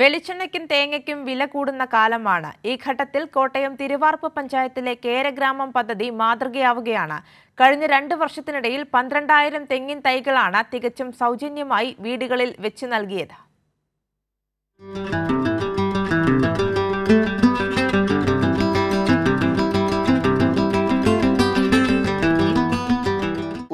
വെളിച്ചെണ്ണയ്ക്കും തേങ്ങയ്ക്കും വില കൂടുന്ന കാലമാണ്. ഈ ഘട്ടത്തിൽ കോട്ടയം തിരുവാർപ്പ് പഞ്ചായത്തിലെ കേരഗ്രാമം പദ്ധതി മാതൃകയാവുകയാണ്. കഴിഞ്ഞ രണ്ട് വർഷത്തിനിടയിൽ പന്ത്രണ്ടായിരം തെങ്ങിൻ തൈകളാണ് തികച്ചും സൗജന്യമായി വീടുകളിൽ വെച്ച് നൽകിയത്.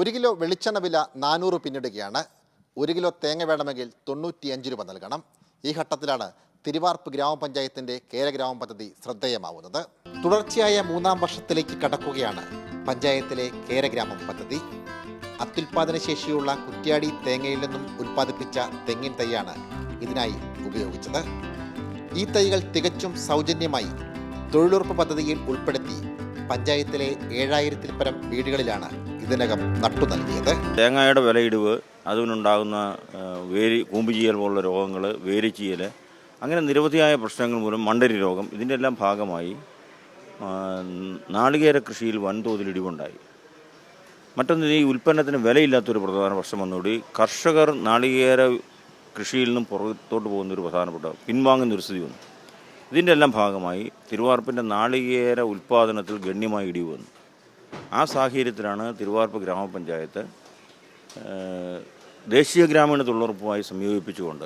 ഒരു കിലോ വെളിച്ചെണ്ണ വില നാനൂറ് പിന്നിടുകയാണ്. ഒരു കിലോ തേങ്ങ വേണമെങ്കിൽ തൊണ്ണൂറ്റിയഞ്ച് രൂപ നൽകണം. ഈ ഘട്ടത്തിലാണ് തിരുവാർപ്പ് ഗ്രാമപഞ്ചായത്തിന്റെ കേരഗ്രാമം പദ്ധതി ശ്രദ്ധേയമാവുന്നത്. തുടർച്ചയായ മൂന്നാം വർഷത്തിലേക്ക് കടക്കുകയാണ് പഞ്ചായത്തിലെ കേരഗ്രാമം പദ്ധതി. അത്യുൽപാദന ശേഷിയുള്ള കുറ്റ്യാടി തേങ്ങയിൽ നിന്നും ഉൽപ്പാദിപ്പിച്ച തെങ്ങിൻ തൈയാണ് ഇതിനായി ഉപയോഗിച്ചത്. ഈ തൈകൾ തികച്ചും സൗജന്യമായി തൊഴിലുറപ്പ് പദ്ധതിയിൽ ഉൾപ്പെടുത്തി പഞ്ചായത്തിലെ ഏഴായിരത്തിൽ പരം വീടുകളിലാണ് ഇതിനകം നട്ടു നൽകിയത്. തേങ്ങയുടെ വിലയിടിവ് അതിനുണ്ടാകുന്ന വേരി കൂമ്പുചീയൽ പോലുള്ള രോഗങ്ങൾ വേരിച്ചീയൽ അങ്ങനെ നിരവധിയായ പ്രശ്നങ്ങൾ മൂലം മണ്ടരി രോഗം ഇതിന്റെ എല്ലാം ഭാഗമായി നാളികേര കൃഷിയിൽ വൻതോതിൽ ഇടിവുണ്ടായി. മറ്റൊന്ന് ഈ ഉൽപ്പന്നത്തിന് വിലയില്ലാത്തൊരു പ്രധാന പ്രശ്നം വന്നുകൂടി കർഷകർ നാളികേര കൃഷിയിൽ നിന്നും പുറത്തോട്ട് പോകുന്ന ഒരു പ്രധാനപ്പെട്ട പിൻവാങ്ങുന്ന ഒരു സ്ഥിതി വന്നു. ഇതിന്റെ എല്ലാം ഭാഗമായി തിരുവാർപ്പിന്റെ നാളികേര ഉൽപ്പാദനത്തിൽ ഗണ്യമായി ഇടിവ് വന്നു. ആ സാഹചര്യത്തിലാണ് തിരുവാർപ്പ് ഗ്രാമപഞ്ചായത്ത് ദേശീയ ഗ്രാമീണ തൊഴിലുറപ്പുമായി സംയോജിപ്പിച്ചുകൊണ്ട്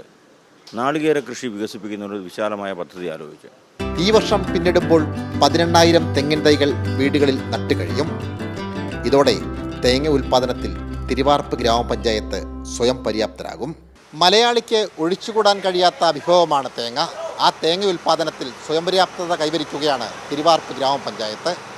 നാളികേര കൃഷി വികസിപ്പിക്കുന്ന ഒരു വിശാലമായ പദ്ധതി ആലോചിച്ചു. ഈ വർഷം പിന്നിടുമ്പോൾ പതിനെണ്ണായിരം തെങ്ങിൻ തൈകൾ വീടുകളിൽ നട്ടു കഴിയും. ഇതോടെ തേങ്ങ ഉൽപ്പാദനത്തിൽ തിരുവാർപ്പ് ഗ്രാമപഞ്ചായത്ത് സ്വയം പര്യാപ്തരാകും. മലയാളിക്ക് ഒഴിച്ചുകൂടാൻ കഴിയാത്ത വിഭവമാണ് തേങ്ങ. ആ തേങ്ങ ഉൽപ്പാദനത്തിൽ സ്വയം പര്യാപ്തത കൈവരിക്കുകയാണ് തിരുവാർപ്പ് ഗ്രാമപഞ്ചായത്ത്.